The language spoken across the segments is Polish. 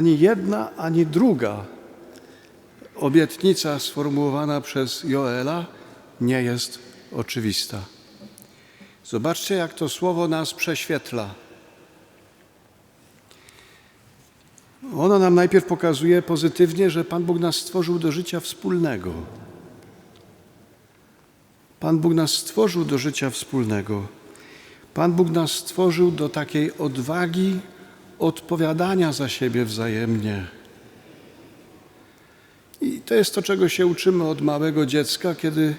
ani jedna, ani druga obietnica sformułowana przez Joela nie jest oczywista. Zobaczcie, jak to słowo nas prześwietla. Ono nam najpierw pokazuje pozytywnie, że Pan Bóg nas stworzył do życia wspólnego. Pan Bóg nas stworzył do życia wspólnego. Pan Bóg nas stworzył do takiej odwagi odpowiadania za siebie wzajemnie. I to jest to, czego się uczymy od małego dziecka, kiedy,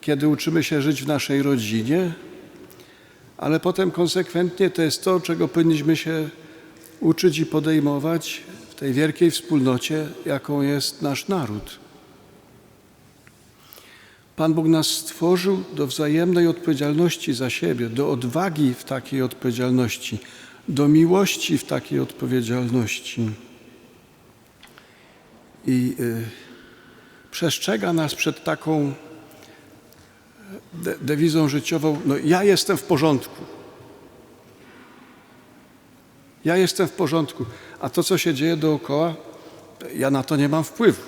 kiedy uczymy się żyć w naszej rodzinie, ale potem konsekwentnie to jest to, czego powinniśmy się uczyć i podejmować w tej wielkiej wspólnocie, jaką jest nasz naród. Pan Bóg nas stworzył do wzajemnej odpowiedzialności za siebie, do odwagi w takiej odpowiedzialności, do miłości w takiej odpowiedzialności. I y, przestrzega nas przed taką de dewizą życiową: no, ja jestem w porządku. Ja jestem w porządku, a to, co się dzieje dookoła, ja na to nie mam wpływu.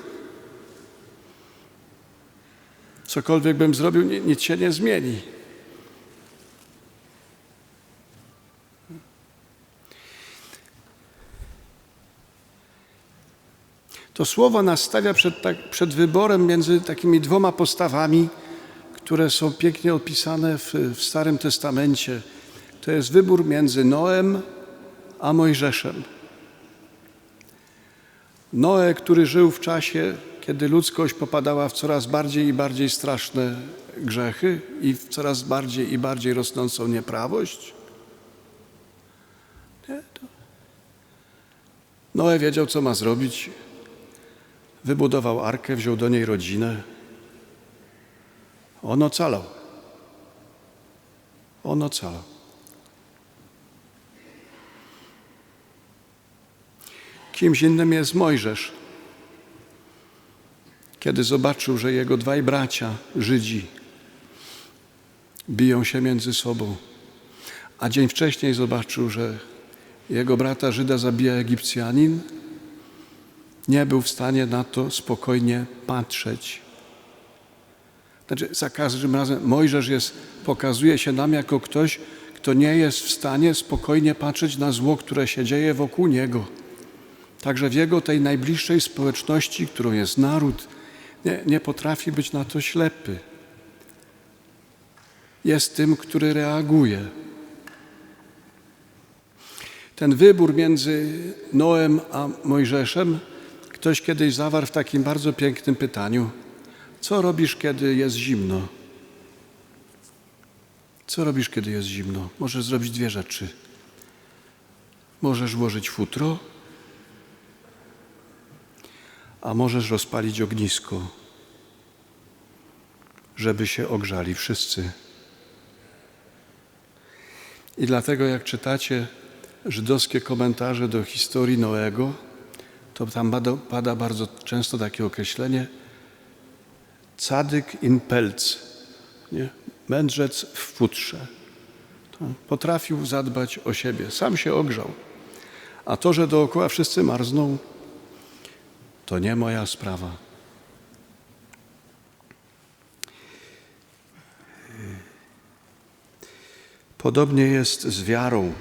Cokolwiek bym zrobił, nic się nie zmieni. To słowo nas stawia przed, tak, przed wyborem między takimi dwoma postawami, które są pięknie opisane w, w Starym Testamencie. To jest wybór między Noem a Mojżeszem. Noe, który żył w czasie, kiedy ludzkość popadała w coraz bardziej i bardziej straszne grzechy i w coraz bardziej i bardziej rosnącą nieprawość. Noe wiedział, co ma zrobić. Wybudował arkę, wziął do niej rodzinę. On ocalał. On ocalał. Kimś innym jest Mojżesz. Kiedy zobaczył, że jego dwaj bracia, Żydzi, biją się między sobą, a dzień wcześniej zobaczył, że jego brata Żyda zabija Egipcjanin, nie był w stanie na to spokojnie patrzeć. Znaczy, za każdym razem Mojżesz jest, pokazuje się nam jako ktoś, kto nie jest w stanie spokojnie patrzeć na zło, które się dzieje wokół niego. Także w jego tej najbliższej społeczności, którą jest naród, nie, nie potrafi być na to ślepy. Jest tym, który reaguje. Ten wybór między Noem a Mojżeszem ktoś kiedyś zawarł w takim bardzo pięknym pytaniu: Co robisz, kiedy jest zimno? Co robisz, kiedy jest zimno? Możesz zrobić dwie rzeczy. Możesz włożyć futro, a możesz rozpalić ognisko, żeby się ogrzali wszyscy. I dlatego, jak czytacie żydowskie komentarze do historii Noego, to tam pada, pada bardzo często takie określenie cadyk in pelc, nie? mędrzec w futrze. Potrafił zadbać o siebie, sam się ogrzał. A to, że dookoła wszyscy marzną, to nie moja sprawa. Podobnie jest z wiarą.